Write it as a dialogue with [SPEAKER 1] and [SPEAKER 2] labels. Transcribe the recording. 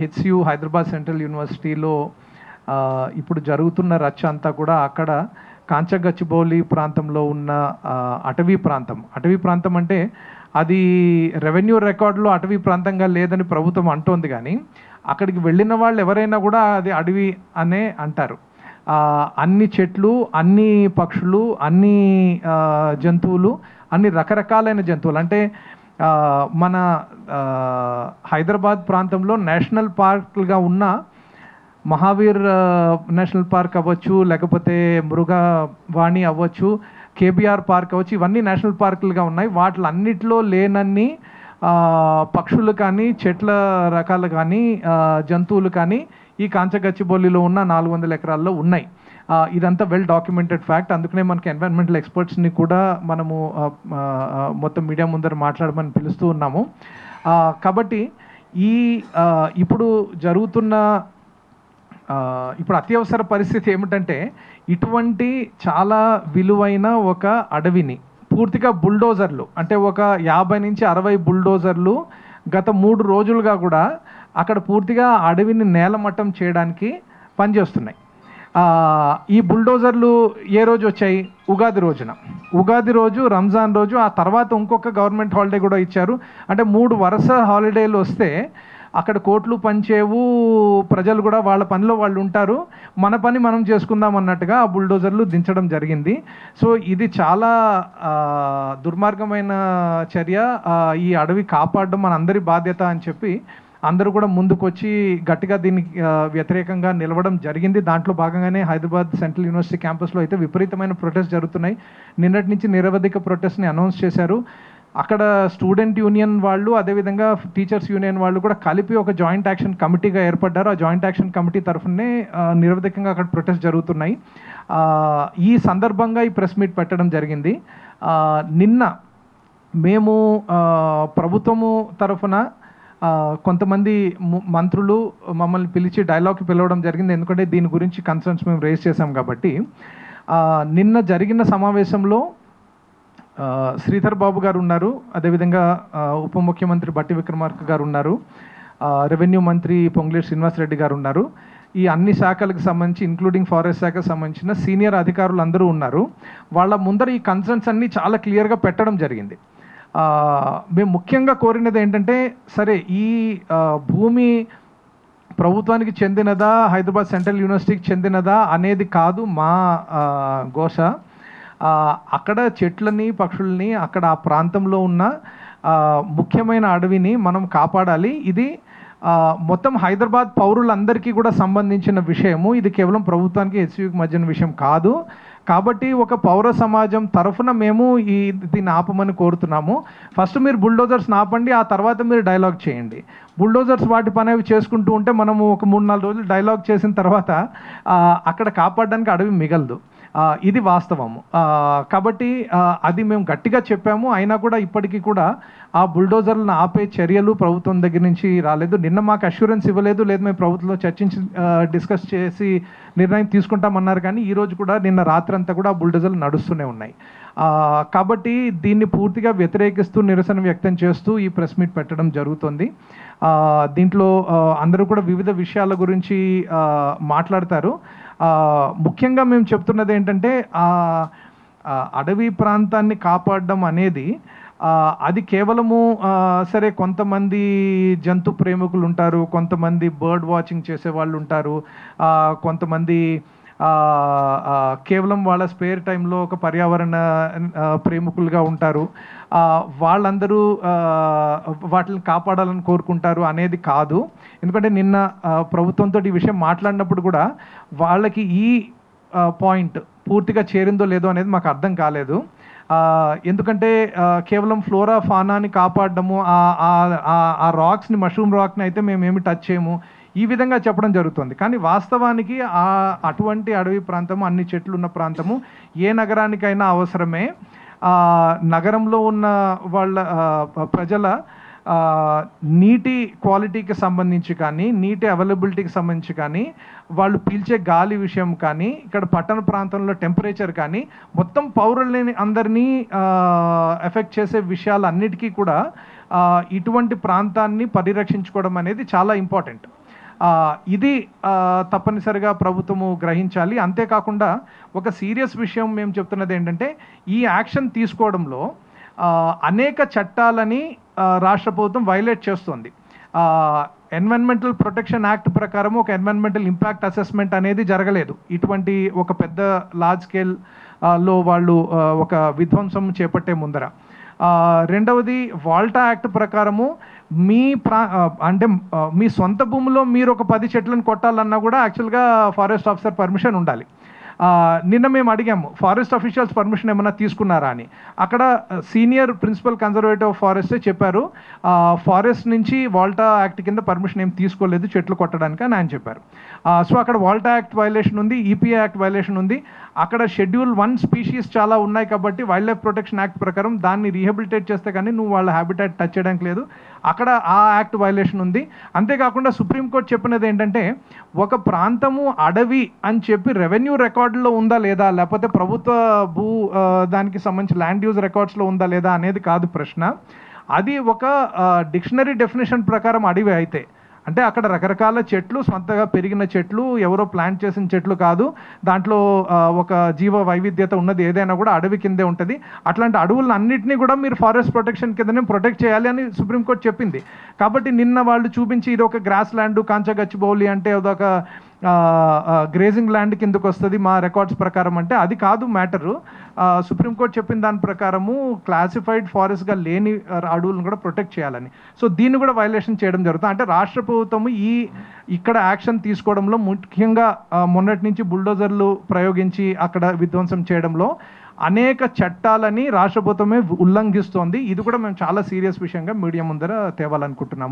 [SPEAKER 1] హెచ్యు Hyderabad central యూనివర్సిటీలో ఇప్పుడు జరుగుతున్న రచ్చ అంతా కూడా అక్కడ కాంచగచ్చిబౌలి ప్రాంతంలో ఉన్న అటవీ ప్రాంతం. అటవీ ప్రాంతం అంటే అది రెవెన్యూ రికార్డులో అటవీ ప్రాంతంగా లేదని ప్రభుత్వం అంటోంది కానీ అక్కడికి వెళ్ళిన వాళ్ళు ఎవరైనా కూడా అది అడవి అనే అంటారు. అన్ని చెట్లు అన్ని పక్షులు అన్ని జంతువులు అన్ని రకరకాలైన జంతువులు. అంటే మన హైదరాబాద్ ప్రాంతంలో నేషనల్ పార్క్లుగా ఉన్న మహావీర్ నేషనల్ పార్క్ అవ్వచ్చు లేకపోతే మృగవాణి అవ్వచ్చు కేబిఆర్ పార్క్ అవ్వచ్చు ఇవన్నీ నేషనల్ పార్కులుగా ఉన్నాయి. వాటిలన్నిటిలో లేనన్ని పక్షులు కానీ చెట్ల రకాలు కానీ జంతువులు కానీ ఈ కాంచగచ్చిబౌలిలో ఉన్న నాలుగు వందల ఎకరాల్లో ఉన్నాయి. ఇదంతా వెల్ డాక్యుమెంటెడ్ ఫ్యాక్ట్ అందుకనే మనకి ఎన్విరాన్మెంటల్ ఎక్స్పర్ట్స్ని కూడా మనము మొత్తం మీడియా ముందర మాట్లాడమని పిలుస్తూ ఉన్నాము. కాబట్టి ఈ ఇప్పుడు జరుగుతున్న ఇప్పుడు అత్యవసర పరిస్థితి ఏమిటంటే ఇటువంటి చాలా విలువైన ఒక అడవిని పూర్తిగా బుల్డోజర్లు అంటే ఒక యాభై నుంచి అరవై బుల్డోజర్లు గత మూడు రోజులుగా కూడా అక్కడ పూర్తిగా అడవిని నేలమట్టం చేయడానికి పనిచేస్తున్నాయి. ఈ బుల్డోజర్లు ఏ రోజు వచ్చాయి? ఉగాది రోజున. ఉగాది రోజు రంజాన్ రోజు ఆ తర్వాత ఇంకొక గవర్నమెంట్ హాలిడే కూడా ఇచ్చారు. అంటే మూడు వరుస హాలిడేలు వస్తే అక్కడ కోట్లు పంచేవు ప్రజలు కూడా వాళ్ళ పనిలో వాళ్ళు ఉంటారు. మన పని మనం చేసుకుందాం అన్నట్టుగా ఆ బుల్డోజర్లు దించడం జరిగింది. సో ఇది చాలా దుర్మార్గమైన చర్య. ఈ అడవి కాపాడడం మన అందరి బాధ్యత అని చెప్పి అందరూ కూడా ముందుకొచ్చి గట్టిగా దీనికి వ్యతిరేకంగా నిలవడం జరిగింది. దాంట్లో భాగంగానే హైదరాబాద్ సెంట్రల్ యూనివర్సిటీ క్యాంపస్లో అయితే విపరీతమైన ప్రొటెస్ట్ జరుగుతున్నాయి. నిన్నటి నుంచి నిరవధిక ప్రొటెస్ట్ని అనౌన్స్ చేశారు. అక్కడ స్టూడెంట్ యూనియన్ వాళ్ళు అదేవిధంగా టీచర్స్ యూనియన్ వాళ్ళు కూడా కలిపి ఒక జాయింట్ యాక్షన్ కమిటీగా ఏర్పడ్డారు. ఆ జాయింట్ యాక్షన్ కమిటీ తరఫునే నిరవధికంగా అక్కడ ప్రొటెస్ట్ జరుగుతున్నాయి. ఈ సందర్భంగా ఈ ప్రెస్ మీట్ పెట్టడం జరిగింది. నిన్న మేము ప్రభుత్వము తరఫున కొంతమంది ము- మంత్రులు మమ్మల్ని పిలిచి డైలాగ్కి పిలవడం జరిగింది. ఎందుకంటే దీని గురించి కన్సర్న్స్ మేము రేస్ చేశాం కాబట్టి. నిన్న జరిగిన సమావేశంలో శ్రీధర్ బాబు గారు ఉన్నారు. అదేవిధంగా ఉప ముఖ్యమంత్రి బట్టి విక్రమార్క గారు ఉన్నారు. రెవెన్యూ మంత్రి పొంగులేటి శ్రీనివాసరెడ్డి గారు ఉన్నారు. ఈ అన్ని శాఖలకు సంబంధించి ఇంక్లూడింగ్ ఫారెస్ట్ శాఖకు సంబంధించిన సీనియర్ అధికారులు అందరూ ఉన్నారు. వాళ్ళ ముందర ఈ కన్సర్న్స్ అన్నీ చాలా క్లియర్గా పెట్టడం జరిగింది. మేము ముఖ్యంగా కోరినది ఏంటంటే సరే ఈ భూమి ప్రభుత్వానికి చెందినదా హైదరాబాద్ సెంట్రల్ యూనివర్సిటీకి చెందినదా అనేది కాదు మా ఘోష. అక్కడ చెట్లని పక్షుల్ని అక్కడ ఆ ప్రాంతంలో ఉన్న ముఖ్యమైన అడవిని మనం కాపాడాలి. ఇది మొత్తం హైదరాబాద్ పౌరులందరికీ కూడా సంబంధించిన విషయము. ఇది కేవలం ప్రభుత్వానికి హెచ్యుకి మధ్యన విషయం కాదు. కాబట్టి ఒక పౌర సమాజం తరఫున మేము ఈ దీన్ని ఆపమని కోరుతున్నాము. ఫస్ట్ మీరు బుల్డోజర్స్ ఆపండి ఆ తర్వాత మీరు డైలాగ్ చేయండి. బుల్డోజర్స్ వాటి పని అవి చేసుకుంటూ ఉంటే మనము ఒక మూడు నాలుగు రోజులు డైలాగ్ చేసిన తర్వాత అక్కడ కాపాడడానికి అడవి మిగలదు. ఇది వాస్తవము. కాబట్టి అది మేము గట్టిగా చెప్పాము. అయినా కూడా ఇప్పటికీ కూడా ఆ బుల్డోజర్లను ఆపే చర్యలు ప్రభుత్వం దగ్గర నుంచి రాలేదు. నిన్న మాకు అష్యూరెన్స్ ఇవ్వలేదు. లేదు మేము ప్రభుత్వంలో చర్చించి డిస్కస్ చేసి నిర్ణయం తీసుకుంటామన్నారు. కానీ ఈరోజు కూడా నిన్న రాత్రి అంతా కూడా ఆ బుల్డోజర్లు నడుస్తూనే ఉన్నాయి. కాబట్టి దీన్ని పూర్తిగా వ్యతిరేకిస్తూ నిరసన వ్యక్తం చేస్తూ ఈ ప్రెస్ మీట్ పెట్టడం జరుగుతుంది. దీంట్లో అందరూ కూడా వివిధ విషయాల గురించి మాట్లాడతారు. ముఖ్యంగా మేము చెప్తున్నది ఏంటంటే ఆ, అడవి ప్రాంతాన్ని కాపాడడం అనేది అది కేవలము సరే కొంతమంది జంతు ప్రేమికులు ఉంటారు కొంతమంది బర్డ్ వాచింగ్ చేసే వాళ్ళు ఉంటారు కొంతమంది కేవలం వాళ్ళ స్పేర్ టైంలో ఒక పర్యావరణ ప్రేమికులుగా ఉంటారు. వాళ్ళందరూ వాటిని కాపాడాలని కోరుకుంటారు అనేది కాదు. ఎందుకంటే నిన్న ప్రభుత్వంతో ఈ విషయం మాట్లాడినప్పుడు కూడా వాళ్ళకి ఈ పాయింట్ పూర్తిగా చేరిందో లేదో అనేది మాకు అర్థం కాలేదు. ఎందుకంటే కేవలం ఫ్లోరా ఫానాని కాపాడడము ఆ- ఆ- ఆ రాక్స్ని మష్రూమ్ రాక్ని అయితే మేము ఏమి టచ్ చేయము. ఈ విధంగా చెప్పడం జరుగుతుంది. కానీ వాస్తవానికి ఆ అటువంటి అడవి ప్రాంతము అన్ని చెట్లు ఉన్న ప్రాంతము ఏ నగరానికైనా అవసరమే. ఆ, నగరంలో ఉన్న వాళ్ళ ప్రజల నీటి క్వాలిటీకి సంబంధించి కానీ నీటి అవైలబిలిటీకి సంబంధించి కానీ వాళ్ళు పీల్చే గాలి విషయం కానీ ఇక్కడ పట్టణ ప్రాంతంలో టెంపరేచర్ కానీ మొత్తం పౌరులని అందరినీ ఎఫెక్ట్ చేసే విషయాలన్నిటికీ కూడా ఇటువంటి ప్రాంతాన్ని పరిరక్షించుకోవడం అనేది చాలా ఇంపార్టెంట్. ఇది తప్పనిసరిగా ప్రభుత్వము గ్రహించాలి. అంతేకాకుండా ఒక సీరియస్ విషయం మేము చెప్తున్నది ఏంటంటే ఈ యాక్షన్ తీసుకోవడంలో అనేక చట్టాలని రాష్ట్ర ప్రభుత్వం వైలేట్ చేస్తుంది. ఎన్వైరన్మెంటల్ ప్రొటెక్షన్ యాక్ట్ ప్రకారం ఒక ఎన్వైరన్మెంటల్ ఇంపాక్ట్ అసెస్మెంట్ అనేది జరగలేదు. ఇటువంటి ఒక పెద్ద లార్జ్ స్కేల్లో వాళ్ళు ఒక విధ్వంసం చేపట్టే ముందర. రెండవది వాల్టా యాక్ట్ ప్రకారము మీ ప్రా అంటే మీ సొంత భూమిలో మీరు ఒక పది చెట్లను కొట్టాలన్నా కూడా యాక్చువల్గా ఫారెస్ట్ ఆఫీసర్ పర్మిషన్ ఉండాలి. నిన్న మేము అడిగాము ఫారెస్ట్ అఫీషియల్స్ పర్మిషన్ ఏమైనా తీసుకున్నారా? అని. అక్కడ సీనియర్ ప్రిన్సిపల్ కన్జర్వేటివ్ ఫారెస్టే చెప్పారు ఫారెస్ట్ నుంచి వాల్టా యాక్ట్ కింద పర్మిషన్ ఏం తీసుకోలేదు చెట్లు కొట్టడానికి అని ఆయన చెప్పారు. సో అక్కడ వాల్టా యాక్ట్ వైలేషన్ ఉంది ఈపీఏ యాక్ట్ వైలేషన్ ఉంది. అక్కడ షెడ్యూల్ వన్ స్పీషీస్ చాలా ఉన్నాయి కాబట్టి వైల్డ్ లైఫ్ ప్రొటెక్షన్ యాక్ట్ ప్రకారం దాన్ని రీహబిలిటేట్ చేస్తే కానీ నువ్వు వాళ్ళ హ్యాబిటేట్ టచ్ చేయడానికి లేదు. అక్కడ ఆ యాక్ట్ వైలేషన్ ఉంది. అంతేకాకుండా సుప్రీంకోర్టు చెప్పినది ఏంటంటే ఒక ప్రాంతము అడవి అని చెప్పి రెవెన్యూ రికార్డులో ఉందా లేదా లేకపోతే ప్రభుత్వ భూ దానికి సంబంధించి ల్యాండ్ యూజ్ రికార్డ్స్లో ఉందా లేదా అనేది కాదు ప్రశ్న. అది ఒక డిక్షనరీ డెఫినేషన్ ప్రకారం అడవి అయితే అంటే అక్కడ రకరకాల చెట్లు సొంతగా పెరిగిన చెట్లు ఎవరో ప్లాంట్ చేసిన చెట్లు కాదు. దాంట్లో ఒక జీవ వైవిధ్యత ఉన్నది. ఏదైనా కూడా అడవి కిందే ఉంటుంది. అట్లాంటి అడవులను అన్నింటినీ కూడా మీరు ఫారెస్ట్ ప్రొటెక్షన్ కిందనే ప్రొటెక్ట్ చేయాలి అని సుప్రీంకోర్టు చెప్పింది. కాబట్టి నిన్న వాళ్ళు చూపించి ఇది ఒక గ్రాస్ ల్యాండ్ కాంచగచ్చిబౌలి అంటే అదొక గ్రేజింగ్ ల్యాండ్ కిందకు వస్తుంది మా రికార్డ్స్ ప్రకారం అంటే. అది కాదు మ్యాటరు సుప్రీంకోర్టు చెప్పిన దాని ప్రకారము క్లాసిఫైడ్ ఫారెస్ట్గా లేని అడవులను కూడా ప్రొటెక్ట్ చేయాలని. సో దీన్ని కూడా వైలేషన్ చేయడం జరుగుతుంది. అంటే రాష్ట్ర ప్రభుత్వము ఈ ఇక్కడ యాక్షన్ తీసుకోవడంలో ముఖ్యంగా మొన్నటి నుంచి బుల్డోజర్లు ప్రయోగించి అక్కడ విధ్వంసం చేయడంలో అనేక చట్టాలని రాష్ట్ర ప్రభుత్వమే ఉల్లంఘిస్తోంది. ఇది కూడా మేము చాలా సీరియస్ విషయంగా మీడియా ముందర తేవాలనుకుంటున్నాము.